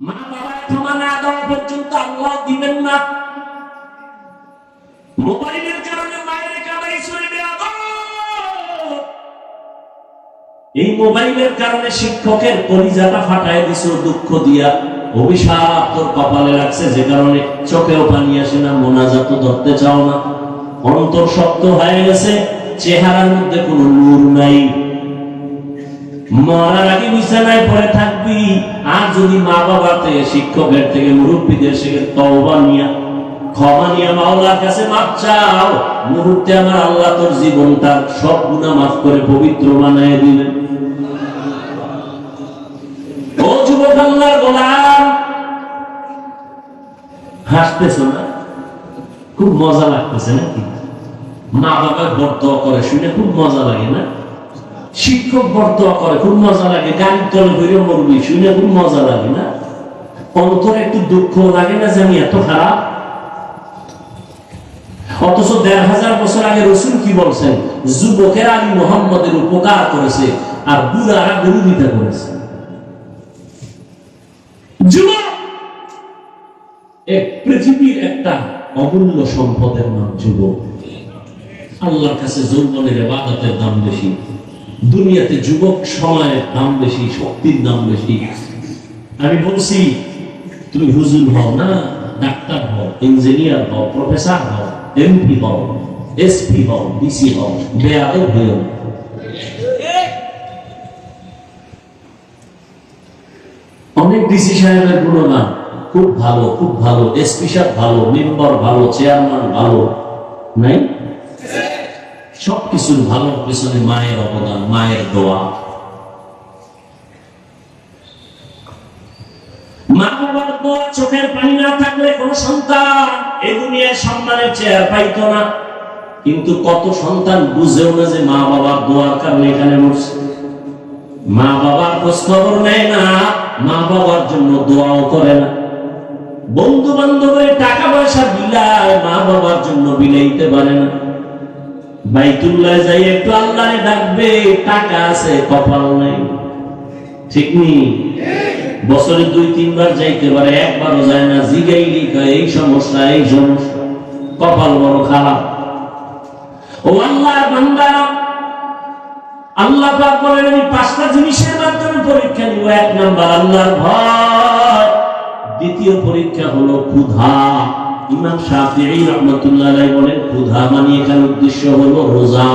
মা বাবা ক্ষমা না দেওয়া পর্যন্ত আল্লাহ দিবেন না। মোবাইলের কারণে মায়ের চলবে এই মোবাইলের কারণে শিক্ষকের কলিজাটা ফাটায় দুঃখ দিয়া। অভিশাপ তোর কপালে লাগছে, যে কারণে চোখেও পানি আসে না মোনাজাত ধরতে চাও না। অন্তর শক্ত হয়ে গেছে, চেহারার মধ্যে কোনো নূর নাই। মরার আগে বিছানায় পড়ে থাকবি। আর যদি মা বাবা শিক্ষকের থেকে মুরব্বীদের থেকে তওবা নিয়া, ক্ষমা নিয়ে মাওলার কাছে মাপ চাও, মুহূর্তে আমার আল্লাহ তোর সব গুণা মাফ করে পবিত্র দিবেন। ও যুবক আল্লাহর গোলাম, হাসতেছ না? খুব মজা লাগতেছে নাকি? মা বাবা বর্ত করে শুনে খুব মজা লাগে না? শিক্ষক বর্ত করে, খুব মজা লাগে। গাড়ির তলে ঘুরে মরবি, শুনে খুব মজা লাগে না? অন্তরে একটু দুঃখ লাগে না যে আমি এত খারাপ? অথচ দেড় হাজার বছর আগে রসুল কি বলছেন? যুবকেরা আমি মোহাম্মদের উপকার করেছে আর বুড়ারা বিরোধিতা করেছে। এক পৃথিবীর একটা অমূল্য সম্পদের নাম যুবক। আল্লাহর কাছে যৌবনের এবাদতের দাম বেশি। দুনিয়াতে যুবক সময়ের দাম বেশি, শক্তির দাম বেশি। আমি বলছি, তুমি হুজুর হও না, ডাক্তার হও, ইঞ্জিনিয়ার হও, প্রফেসর হও, এমপি হও, এসপি হও, ডিসি হও, বেয়াদব হয়েও। অনেক ডিসি সাহেবের গুণগান খুব ভালো খুব ভালো, এসপি সাহেব ভালো, মেম্বার ভালো, চেয়ারম্যান ভালো, নাই? সব কিছুর ভালো পিছনে মায়ের অবদান, মায়ের দোয়া। মা বাবার দোয়া চোখের পানি না থাকলে কোন সন্তান এই দুনিয়ার সম্মানের চেয়ার পাইতো না। কিন্তু কত সন্তান বুঝেও না যে মা বাবার দোয়ার কারণে এখানে মরছে। মা বাবার খোঁজ খবর নেয় না, মা বাবার জন্য দোয়াও করে না। বন্ধু বান্ধবের টাকা পয়সা বিলায় মা বাবার জন্য বিলাইতে পারে না। বাইতুল্লাহ যাই একটু ডাকবে, টাকা আছে, কপাল নাই। ঠিক নি? বছরে দুই, তিনবার যাইতে পারে, একবারও যায় না জিগাইলি এই সমস্যা এই সমস্যা। কপাল বড় খারাপ। ও আল্লাহ পাক বলেন, আমি পাঁচটা জিনিসের মাধ্যমে পরীক্ষা নিব। এক নাম্বার, আল্লাহর ভয়। দ্বিতীয় পরীক্ষা হলো ক্ষুধা। ইমাম শাফিঈ রাহমাতুল্লাহ আলাইহি বলেন ক্ষুধা মানে এখানে উদ্দেশ্য হলো রোজা।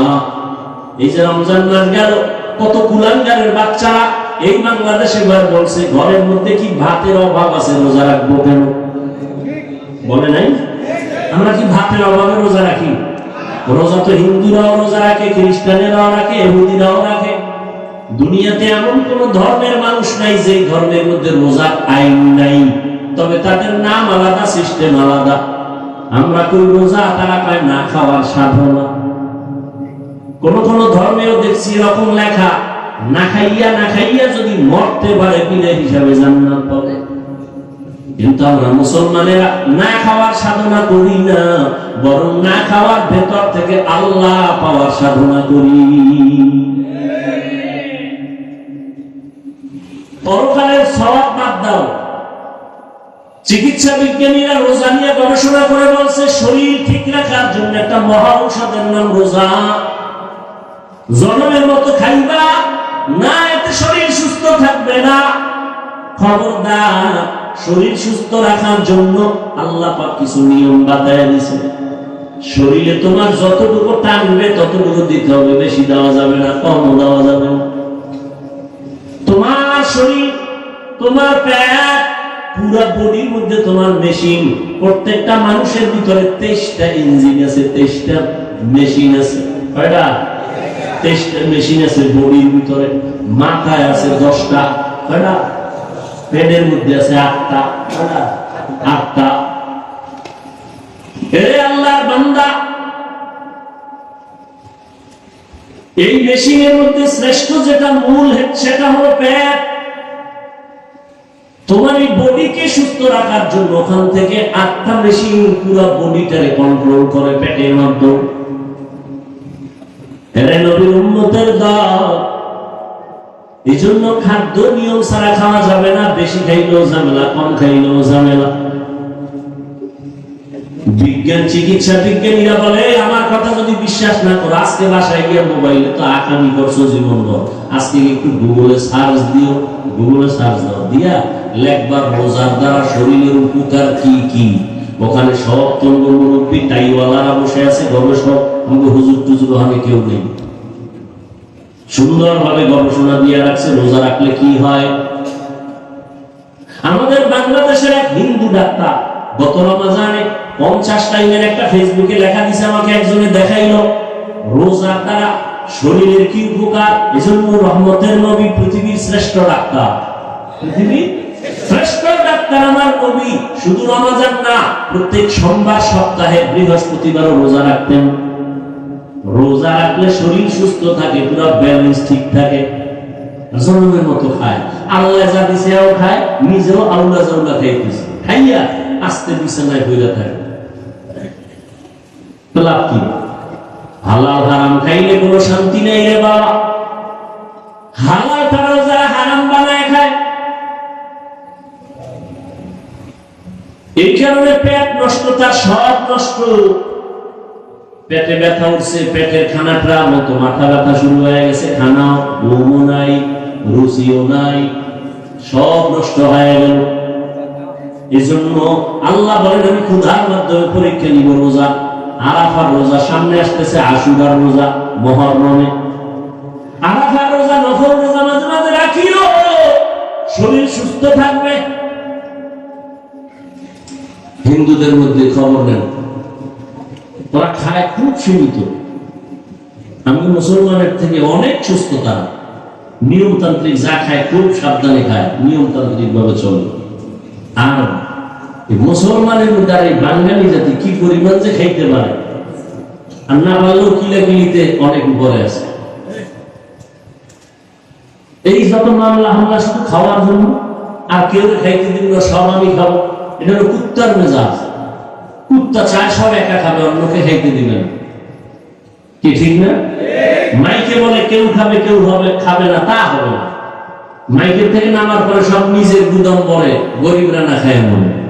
এই যে রমজান মাস গেল, কত কুলাঙ্গারের বাচ্চারা এই বাংলাদেশে এবার বলছে, ঘরের মধ্যে কি ভাতের অভাব আছে, রোজা রাখব কেন? বলে নাই? আমরা কি ভাতের অভাবে রোজা রাখি? রোজা তো হিন্দুরাও রোজা রাখে, খ্রিস্টানেরাও রাখে এহুদিরাও রাখে। দুনিয়াতে এমন কোন ধর্মের মানুষ নাই যে ধর্মের মধ্যে রোজার আইন নাই। তবে তাদের নাম আলাদা, সিস্টেম আলাদা। আমরা কই রোজা তারা পায় না খাওয়ার সাধনা। কোন কোন ধর্মেও দেখছি এরকম লেখা, না খাইয়া না খাইয়া যদি মরতে পারে বিনা হিসাবে জান্নাত পাবে। কিন্তু আমরা মুসলমানেরা না খাওয়ার সাধনা করি না, বরং না খাওয়ার ভেতর থেকে আল্লাহ পাওয়ার সাধনা করি। পরকালের সবাব বাদ দাও। চিকিৎসা বিজ্ঞানীরা রোজা নিয়ে গবেষণা করে বলছে, শরীর ঠিক রাখার জন্য একটা মহা ঔষধের নাম রোজা। জনমের মতো খাইবা, না, এতে শরীর সুস্থ থাকবে না। খবরদার, শরীর সুস্থ রাখার জন্য আল্লাহ পাক কিছু নিয়ম বাতায় শরীরে তোমার যতটুকু টানবে, ততটুকু দিতে হবে, বেশি দেওয়া যাবে না, কমও দেওয়া যাবে না। তোমার শরীর, তোমার পেট পুরো বডির মধ্যে তোমার মেশিন প্রত্যেকটা মানুষের ভিতরে তেইশটা ইঞ্জিন আছে, তেইশটা মেশিন আছে। কয়টা? তেইশটা মেশিন আছে বডির ভিতরে। মাথায় আছে দশটা। কয়টা? পেটের মধ্যে আছে আটটা। কয়টা? আটটা। আল্লাহর বান্দা! এই মেশিনের মধ্যে শ্রেষ্ঠ যেটা মূল, সেটা হলো পেট। তোমার এই বডিকে সুস্থ রাখার জন্য ওখান থেকে আটটা মেশিন পুরো বডিটারে কন্ট্রোল করে পেটের মাধ্যমে। এরে নবীর উন্মতের দাও এই জন্য খাদ্য নিয়ম ছাড়া খাওয়া যাবে না, বেশি খাইলেও ঝামেলা, কম খাইলেও ঝামেলা। বিজ্ঞান, চিকিৎসা, বিজ্ঞানীরা বলে, আমার কথা যদি বিশ্বাস না করো, আজকে বাসায় গিয়ে মোবাইলে তো আকামি করছ জীবন আজকে একটু গুগলে সার্চ দিও গুগলে সার্চ দাও, দিয়া লেখবার রোজার দ্বারা শরীরের উপকার কি কি? ওখানে সব তঙ্গ মুরব্বী টাইওয়ালারা বসে আছে, গবেষক। হুজুর টুজুর কেউ নেই। সুন্দরভাবে গবেষণা দিয়ে রাখছে, রোজা রাখলে কি হয়? আমাদের বাংলাদেশের এক হিন্দু ডাক্তার, গত রমাজানে পঞ্চাশ টাইমের একটা ফেসবুকে লেখা দিছে আমাকে, একজনে দেখাইলো। রোজার দ্বারা শরীরের কি উপকার? এজন্য রহমতের নবী পৃথিবীর শ্রেষ্ঠ ডাক্তার। পৃথিবীর শ্রেষ্ঠ ডাক্তার আমার নবী। শুধু রমাজান না, প্রত্যেক সোমবার সপ্তাহে বৃহস্পতিবারও রোজা রাখতেন। রোজা রাখলে শরীর সুস্থ থাকে, পুরো ব্যালেন্স ঠিক থাকে। জন্মের মতো খায়। আল্লাহ যা দিছে খায়। নিজেও আল্লাহ জাউলা খাইতেছে। খাইয়া আস্তে বিছানায় হইয়া থাকে। কি? হালাল হারাম খাইলে কোনো শান্তি নেই রে বাবা। হালাল ছাড়াও যারা হারাম বানায় খায়। এই কারণে পেট নষ্ট, তার সব নষ্ট। পেটে ব্যথা উঠছে, পেটের খানাটা মতো মাথা ব্যথা শুরু হয়ে গেছে, খানা ঘুমও নাই, রুচিও নাই, সব নষ্ট হয়ে গেল। জন্য আল্লাহ বলেন, আমি ক্ষুধার মাধ্যমে পরীক্ষা নিব, রোজা আরাফার রোজা সামনে আসতেছে, আশুরার রোজা মহরমে। আরাফার রোজা নফর রোজা মাঝে মাঝে রাখিও। শরীর সুস্থ থাকবে। হিন্দুদের মধ্যে খবর নেন, ওরা খায় খুব সীমিত। আমি মুসলমানের থেকে অনেক সুস্থ তারা নিয়মতান্ত্রিক যা খায় খুব সাবধানে খায় নিয়মতান্ত্রিক ভাবে চলে। আর মুসলমানের মধ্যে বাঙালি জাতি কি পরিমাণ যে খাইতে পারে? আর না পারলেও কিলাকিলিতে অনেক উপরে আছে। এই যত মামলা হামলা শুধু খাওয়ার জন্য, আর কেউ খাইতে দিন না, সব আমি খাব। এটা হলো কুত্তার মেজাজ। কুত্তা চায়, সব একা খাবে, অন্যকে খাইতে দিবে না। কি ঠিক না? মাইকে বলে কেউ খাবে, কেউ হবে, খাবে না, তা হবে না। মাইকের থেকে নামার পরে সব নিজের গুদম পরে গরিবরা না খায় মনে।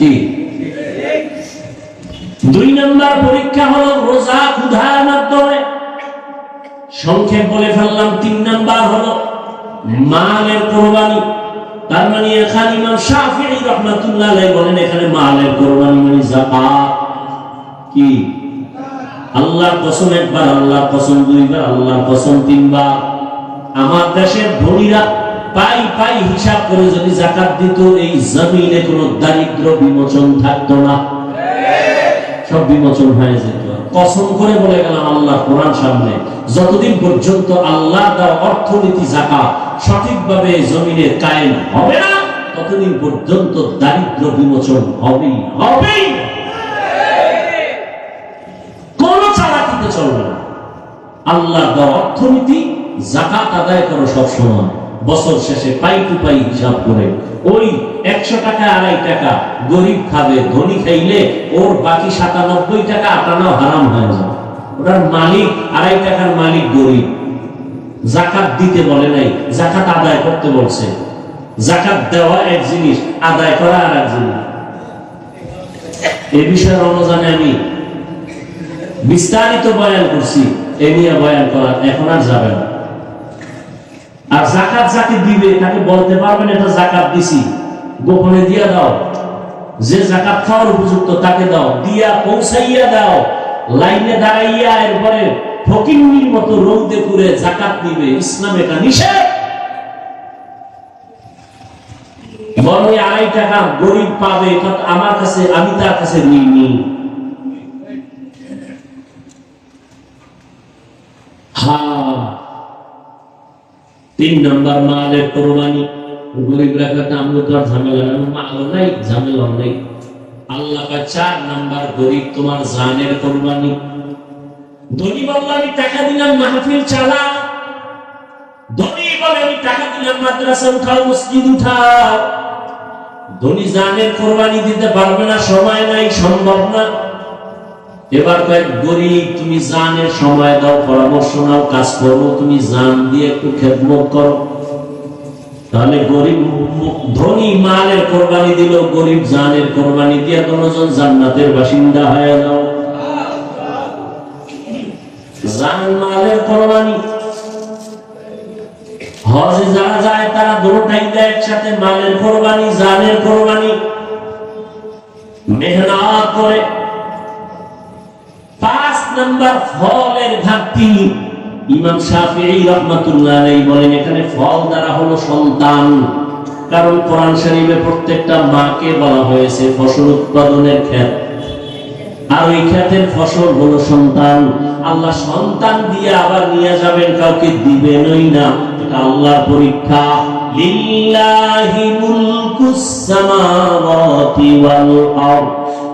কি? দুই নম্বর পরীক্ষা হলো রোজা ক্ষুধার মাধ্যমে। সংক্ষেপ বলে ফেললাম, তিন নাম্বার হলো মালের কোরবানি। তার মানে এখানে ইমাম শাফিঈ রাহমাতুল্লাহ বলেন, এখানে মালের কোরবানি মানে যাকাত। কি? আল্লাহর কসম একবার, আল্লাহর কসম দুইবার, আল্লাহর কসম তিনবার। আমার দেশের ধনীরা পাই পাই হিসাব করে যদি জাকাত দিত, এই জমিনে কোনো দারিদ্র বিমোচন থাকতো না। সব বিমোচন হয়ে যেত। কসম করে বলে গেলাম আল্লাহ কোরআন সামনে, যতদিন পর্যন্ত আল্লাহ দেওয়া অর্থনীতি সঠিকভাবে জমিনে কায়েম হবে না, ততদিন পর্যন্ত দারিদ্র বিমোচন কোন চালাকিতে চলবে না। আল্লাহ দেওয়া অর্থনীতি জাকাত আদায় করো সব সময়। বছর শেষে পাই টু পাই হিসাব করে ওই একশো টাকা, আড়াই টাকা গরিব খাবে, ধনী খাইলে ওর বাকি সাতানব্বই টাকা আটানো হারাম হয়ে যাবে ওটার মালিক, আড়াই টাকার মালিক গরিব। জাকাত দিতে বলে নাই, জাকাত আদায় করতে বলছে। জাকাত দেওয়া এক জিনিস, আদায় করা আর এক জিনিস। এই বিষয়ে রমজানে আমি বিস্তারিত বয়ান করছি, এ নিয়ে বয়ান করা এখন আর যাবে না। আর জাকাত যাকে দিবে, তাকে বলতে পারবেন এটা জাকাত দিছি। গোপনে দিয়া দাও। যে জাকাত খাওয়ার উপযুক্ত, তাকে দাও। দিয়া পৌঁছাইয়া দাও। লাইনে দাঁড়াইয়া এরপরে ফকিন্নির মতো রৌদে পুরে জাকাত দিবে ইসলাম এটা নিষেধ। বড় আড়াই টাকা গরিব পাবে আমার কাছে, আমি তার কাছে নিইনি হ্যাঁ তিন নম্বর মালের কোরবানি। গরিব রাখাটা আমরা তো আর ঝামেলা মালও নাই ঝামেলা নেই। আল্লাহ কা চার নাম্বার গরিব তোমার জানের কোরবানি। ধনী বলল, আমি টাকা দিলাম, মাহফিল চালা। ধনী বলে, আমি টাকা দিলাম, মাদ্রাসা উঠাও, মসজিদ উঠাও। ধনী জানের কোরবানি দিতে পারবে না, সময় নাই, সম্ভব না। এবার কয়েক গরিব, তুমি জানের সময় দাও, পরামর্শ নাও কাজ করো তুমি জান দিয়ে একটু খেদমত করো। তাহলে গরিব ধনী মালের কোরবানি দিল, গরিব জানের কোরবানি দিয়ে কোনজন জান্নাতের বাসিন্দা হয়ে যাও। জান মালের কোরবানি। হজে যারা যায় তারা দুটাই দেয় একসাথে, মালের কোরবানি, জানের কোরবানি। মেহনত করে নাম্বার ফলের ঘাটতি। ইমাম শাফিঈ রহমাতুল্লাহ আলাইহি বলেন, এখানে ফল দ্বারা হলো সন্তান। কারণ কোরআন শরীফে প্রত্যেকটা মাকে বলা হয়েছে ফসল উৎপাদনের ক্ষেত। আর ওই ক্ষেতের ফসল হলো সন্তান। আল্লাহ সন্তান দিয়ে আবার নিয়ে যাবেন, কাউকে দিবেনই না। এটা আল্লাহর পরীক্ষা। লিল্লাহি মুলকুস সামাওয়াতি ওয়াল আরদ।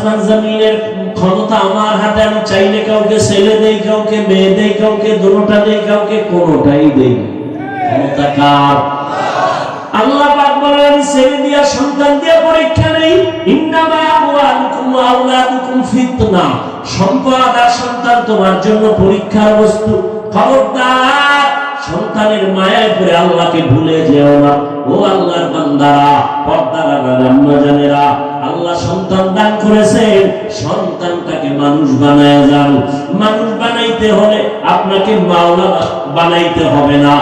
আসমান জমিনের ক্ষমতা আমার হাতে, আমি চাইলে কাউকে ছেলে দেই, কাউকে মেয়ে দেই, কাউকে দেই, কাউকে কোনোটাই দেই ক্ষমতা কার? আল্লাহ ছেলে দিয়া, সন্তান দিয়া পরীক্ষা নেই। ইন্নামা আওলাদুকুম ফিতনা। সম্পদ আর সন্তান তোমার জন্য পরীক্ষার বস্তু। খবরদার, সন্তানের মায়ায় পড়ে আল্লাহকে ভুলে যেও না। আল্লাহর বান্দারা, পর্দারা রাম্মা আল্লাহ সন্তান দান করেছেন, সন্তানটাকে মানুষ বানায় যান। মানুষ বানাইতে হলে আপনাকে মাওলা বানাইতে হবে না।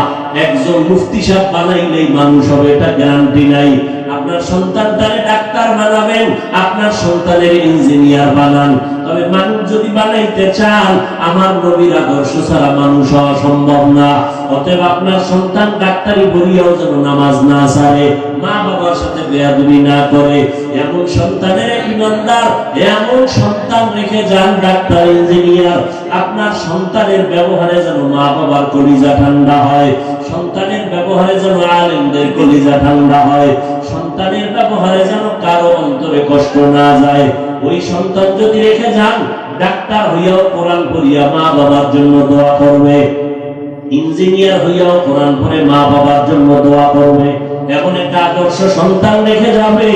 একজন মুফতি সাহেব বানাইলেই মানুষ হবে, এটা গ্যারান্টি নাই। আপনার সন্তানটারে ডাক্তার বানাবেন, আপনার সন্তানের ইঞ্জিনিয়ার বানান। তবে মানুষ যদি বানাইতে চান, আমার নবীর আদর্শ ছাড়া মানুষ হওয়া সম্ভব না। অতএব আপনার সন্তান ডাক্তারি পড়িয়াও যেন নামাজ না সারে মা বাবার সাথে বেয়াদবি না করে। এমন সন্তানের ইমানদার, এমন সন্তান রেখে যান ডাক্তার, ইঞ্জিনিয়ার। আপনার সন্তানের ব্যবহারে যেন মা বাবার কলিজা ঠান্ডা হয়। সন্তানের ব্যবহারে যেন আলেমদের কলিজা ঠান্ডা হয়। সন্তানের ব্যবহারে যেন কারও অন্তরে কষ্ট না যায়। ওই সন্তান যদি রেখে যান, ডাক্তার হইয়াও কোরআন পড়িয়া মা বাবার জন্য দোয়া করবে। ইঞ্জিনিয়ার হইয়াও কোরআন পড়ে মা বাবার জন্য দোয়া করবে। এখন একটা আদর্শ সন্তান রেখে যাবে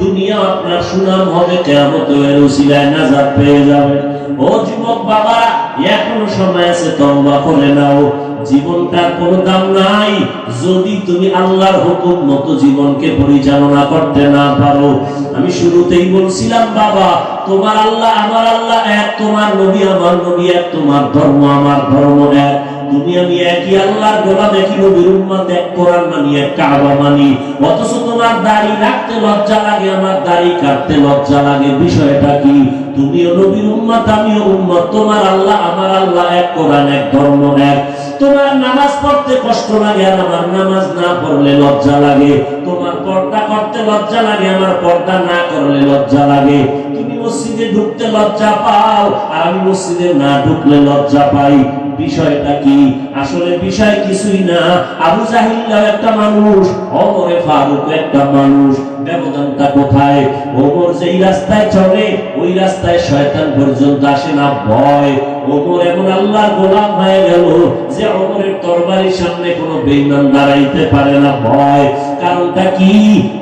দুনিয়া আপনার সুনাম হবে কেমন উসিলায় না পেয়ে যাবে ও যুবক বাবারা এখনও সময় আছে, তওবা করে নাও। জীবনটার কোনো দাম নাই। যদি তুমি আল্লাহর হুকুম মতো জীবনকে পরিচালনা করতে না পারো, আমি শুরুতেই বলছিলাম, বাবা, তোমার আল্লাহ আমার আল্লাহ এক, তোমার নবী আমার নবী এক, তোমার ধর্ম আমার ধর্ম এক। তুমি আমি একই আল্লাহর গোলাম, একই নবীর উম্মত, এক কোরআন মানি, এক কাবা মানি। অথচ তোমার দাড়ি রাখতে লজ্জা লাগে, আমার দাড়ি কাটতে লজ্জা লাগে। বিষয়টা কি? তুমিও নবীর উম্মত, আমিও উম্মত। তোমার আল্লাহ, আমার আল্লাহ এক, কোরআন এক, ধর্ম এক। তোমার নামাজ পড়তে কষ্ট লাগে আর আমার নামাজ না পড়লে লজ্জা লাগে। তোমার পর্দা করতে লজ্জা লাগে, আমার পর্দা না করলে লজ্জা লাগে। তুমি মসজিদে ঢুকতে লজ্জা পাও, আর আমি মসজিদে না ঢুকলে লজ্জা পাই। বিষয়টা কি? আসলে বিষয় কিছুই না। আবু জাহিল্লাহ একটা মানুষ অমরে ফারুক একটা মানুষ। ব্যবধানটা কোথায়? ওমর যেই রাস্তায় চলে ওই রাস্তায় শয়তান পর্যন্ত আসে না, ভয়। ওমর এমন আল্লাহর গোলাম হয়ে গেল যে ওমরের তরবারির সামনে কোনো বেঈমান দাঁড়াইতে পারে না, ভয়। কারণটা কি?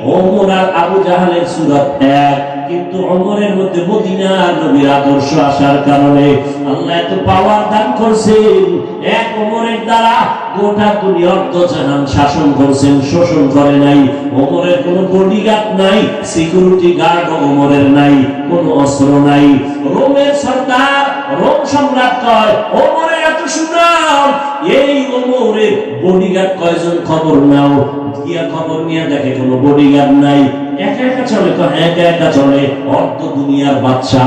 ওমর আর আবু জাহালের সুরত এক। কিন্তু অমরের মধ্যে মদিনার নবীর আদর্শ আসার কারণে আল্লাহ এত পাওয়ার দান করছেন। এক অমরের দ্বারা গোটা দুনিয়া অর্ধজাহান শাসন করছেন, শোষণ করে নাই। অমরের কোনো বডিগার্ড নাই সিকিউরিটি গার্ড অমরের নাই, কোনো অস্ত্র নাই। রোমের সরকার, রোম সম্রাট কয় ওমরের সুনাম এই ওমরের বডিগার্ড কয়জন খবর নাও? গিয়া খবর নিয়ে দেখে কোনো বডিগার্ড নাই। একা একা চলে একা একা চলে। অর্ধ দুনিয়ার বাচ্চা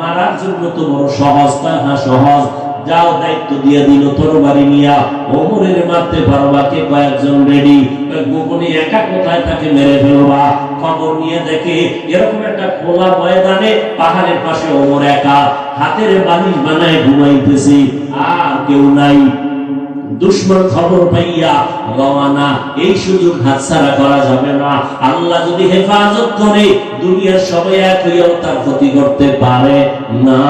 মারার জন্য তো বড় সহজ তা হ্যাঁ সহজ। যাও, দায়িত্ব দিয়ে দিল, তরবারি নিয়া ওমরের মারতে পারবা কে কয়েকজন রেডি গোপনে একা কোথায় তাকে মেরে ফেলবা খবর নিয়ে দেখে এরকম একটা খোলা ময়দানে পাহাড়ের পাশে ওমর একা, হাতের বালিশ বানায় ঘুমাইতেছি, আর কেউ নাই। দুশ্মন খবর পাইয়া রওয়ানা এই সুযোগ হাতছাড়া করা যাবে না। আল্লাহ যদি হেফাজত করে, দুনিয়ার সবাই এক হইয়াও তার ক্ষতি করতে পারে না।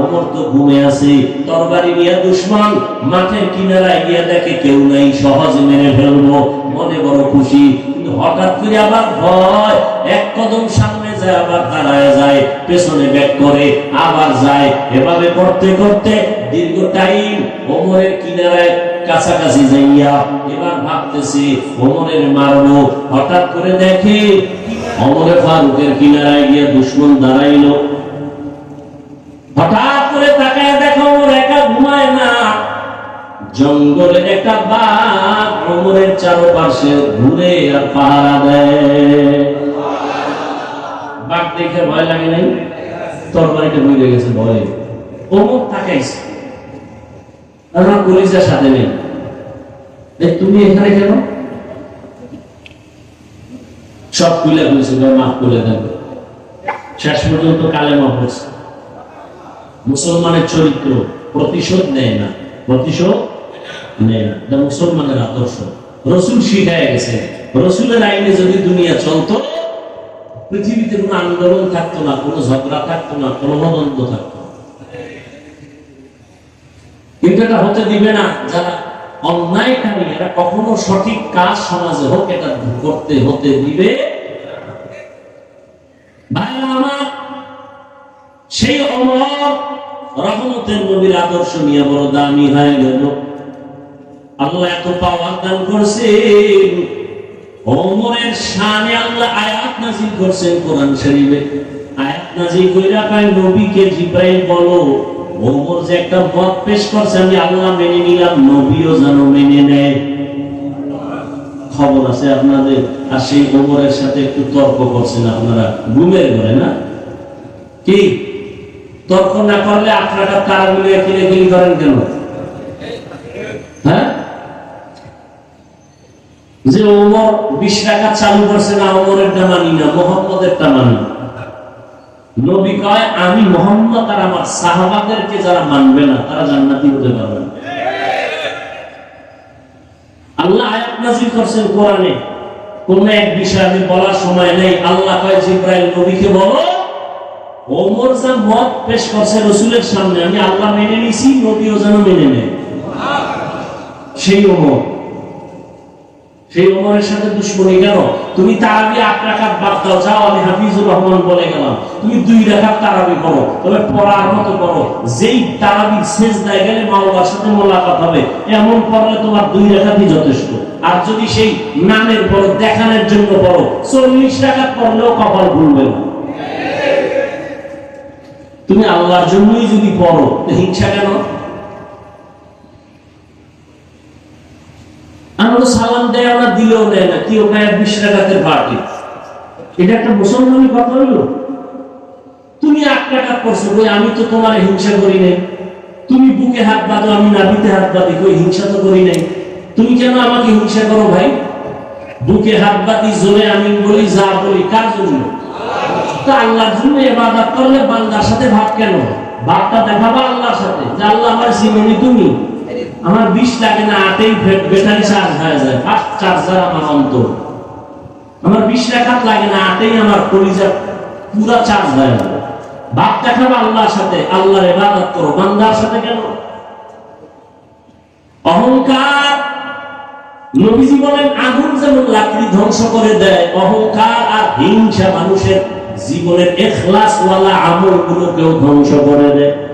ওমর তো ঘুমে আছে, তরবারি নিয়ে দুশ্মন, মাঠের কিনারায় গিয়া দেখে কেউ নাই, সহজে মেরে ফেলব, মনে বড় খুশি। হঠাৎ করে আবার ভয়, এক কদম সামনে যায়, আবার দাঁড়ায় যায়, পেছনে ব্যাক করে, আবার যায়। এভাবে করতে করতে দীর্ঘ টাইম ওমরের কিনারায় কাছাকাছি যাইয়া এবার ভাবতেছি ওমরের মারবো হঠাৎ করে দেখে অমরে ফারুকের কিনারায় দুশ্মন দাঁড়াইলো। হঠাৎ করে তাকায় দেখো ওমর একা ঘুমায় না। জঙ্গলের একটা বাঘ অমরের চারপাশে ঘুরে আর পাহারা দেয়। বাঘ দেখে ভয় লাগে নাই? তরবারিটা বুঝে গেছে, ভয়ে। অমুক তাকাইছে। আমার পুলিশের সাথে নেই তুমি এখানে কেন? সব তুলে ফেলছে মাফ করে দেন। শেষ পর্যন্ত কালেমা পড়ছে। মুসলমানের চরিত্র প্রতিশোধ নেয় না, প্রতিশোধ নেয় না। মুসলমানের আদর্শ। রসুল শিখায় গেছে, রসুলের আইনে যদি দুনিয়া চলতো, পৃথিবীতে কোনো আন্দোলন থাকতো না, কোনো ঝগড়া থাকতো না, কোনো দ্বন্দ্ব থাকতো না। কিন্তু এটা হতে দিবে না। যারা অন্যায়কারী, এরা কখনো সঠিক কাজ সমাজে হোক, এটা করতে হতে দিবে সেই অমর রহমতের নবীর আদর্শ নিয়ে বড় দামি হয়ে গেল। আল্লাহ এত পাওয়ার দান করছেন। ওমরের শানে আল্লাহ আয়াত নাজিল করছেন কোরআন শরীফে। আয়াত নাজিল কইরা পায়, নবীকে জিব্রাইল বলো ওমর যে একটা মত পেশ করছে, আমি আল্লাহ মেনে নিলাম, নবীও যেন মেনে নেয়। খবর আছে আপনাদের, আর সেই ওমরের সাথে একটু তর্ক করছেন আপনারা। ঘুমের ঘরে না? কি? তর্ক না করলে আপনারা তারা মিলিয়ে কিনে কিনি করেন কেন? হ্যাঁ? যে ওমর বিশ টাকা চালু করছে না, ওমরেরটা মানি না, মোহাম্মদেরটা মানি নবী কয়, আমি মোহাম্মদ আর আমার সাহাবাদেরকে যারা মানবে না, তারা জান্নাতি হতে পারবে না। আল্লাহ আয়াত কোরআনে। কোন এক বিষয় আমি বলার সময় নেই। আল্লাহ কয়, জিব্রাইল নবীকে বলো, ওমর যা মত পেশ করছে রসুলের সামনে, আমি আল্লাহ মেনে নিছি, নবীও যেন মেনে নেয়। সেই ওমর। সেই ওমরের সাথে দুশ্মনী কেন? তুমি তারাবি আট রাখাত বাদ দাও, যাও, আমি হাফিজুর রহমান বলে গেলাম। তুমি দুই রাখাত তারাবি পড়ো, তবে পড়ার মতো পড়ো। যেই তারাবি শেষ দেয় গেলে মাওলার সাথে মোলাকাত হবে, এমন পড়লে তোমার দুই রাখাতই যথেষ্ট। আর যদি সেই নামের পড়ো দেখানোর জন্য পড়ো, চল্লিশ রাখাত পড়লেও কপাল ভুলবে না। তুমি আল্লাহর জন্যই যদি পড়ো হিংসা কেন? সালাম দেয়, আমরা দিলেও দেয় না। বিশ টাকাতের এটা একটা মুসলমানি কথা হলো। তুমি আট টাকা করছ আমি তো তোমার হিংসা করি নাই। তুমি বুকে হাত বাঁধো, আমি নাভিতে হাত বাঁধি, কই হিংসা তো করি নাই। তুমি কেন আমাকে হিংসা করো ভাই? বুকে হাত বাঁধি, জোরে আমি বলি, যা বলি, কার জন্য? তা আল্লাহর জন্য এবাদত করলে বান্দার সাথে ভাব কেন? ভাবটা দেখাবা আল্লাহর সাথে, যে আল্লাহ আমার জীবনী তুমি। আমার বিষ লাগে না আটেই ব্যাটারি চার্জ হয়ে যায়। ফাস্ট চার্জার আমার অন্তর। আমার বিষ রেখাত লাগে না আটেই আমার কলিজা পুরা চার্জ হয়ে যাবে ভাব দেখাবা আল্লাহর সাথে, আল্লাহর ইবাদত করো। বান্দার সাথে কেন? অহংকার, নবীজি বলেন, আগুন যেমন লাকড়ি ধ্বংস করে দেয়, অহংকার আর হিংসা মানুষের জীবনের এখলাস ওয়ালা আমল গুলোকেও ধ্বংস করে দেয়।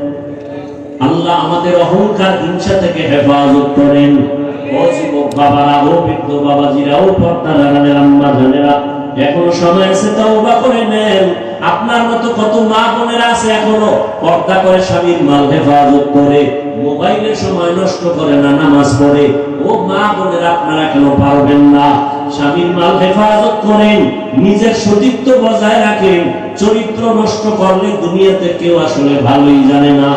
আল্লাহ আমাদের অহংকার, হিংসা থেকে হেফাজত করেন। সময় নষ্ট করে না, নামাজ পড়ে। ও মা বোনেরা, আপনারা কেন পারবেন না? স্বামীর মাল হেফাজত করেন, নিজের সতীত্ব বজায় রাখেন। চরিত্র নষ্ট করলে দুনিয়াতে কেউ আসলে ভালোই জানে না।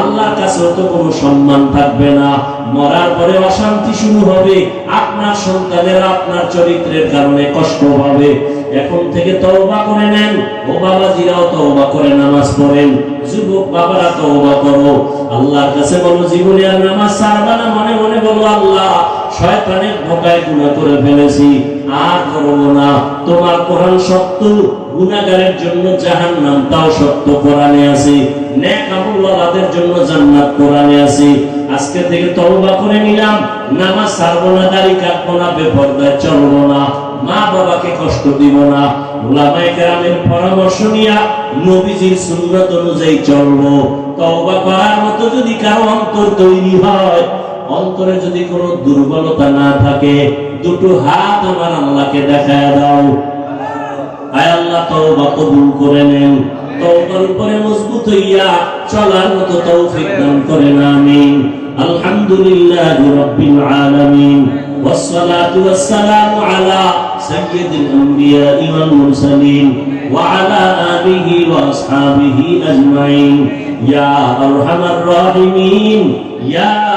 আল্লাহর কাছেও তো কোনো সম্মান থাকবে না। মরার পরে অশান্তি শুরু হবে। আপনার সন্তানেরা আপনার চরিত্রের কারণে কষ্ট পাবে। এখন থেকে তওবা করে নেন। ও বাবাজিরাও তওবা করে নামাজ পড়েন। যুবক বাবারা তওবা করো। আল্লাহর কাছে বলো, জীবনে আর নামাজ ছাড়বা না। মনে মনে বলো, আল্লাহ, শয়তানের ধোকায় গুনাহ করে ফেলেছি। আর করব না। তোমার কোরআন সত্য, গুনাহগারের জন্য জাহান্নাম, তাও সত্য কোরআনে আছে। আমলওয়ালাদের জন্য জান্নাত কোরআনে আছে। আজকে থেকে তওবা করে নিলাম। নামাজ ছাড়বো না, দাড়ি কাটবো না, বেপরদায় চলবো না। মা বাবাকে কষ্ট দিব না। ওলামায়ে পরামর্শ নিয়া নবীজির সুন্নাত অনুযায়ী চলবো। তওবা করার মতো যদি কারও অন্তর তৈরি হয়, অন্তরে যদি কোনো দুর্বলতা না থাকে দুটো হাত আমার আল্লাহকে দেখায় দাও আয় আল্লাহ তওবা কবুল করে নেন তওবার উপরে মজবুত হইয়া চলার মতো তৌফিক দান করেন আমিন আলহামদুলিল্লাহি রাব্বিল আলামিন والصلاة والسلام على سيد الأنبياء والمرسلين وعلى آله وأصحابه أجمعين يا أرحم الراحمين يا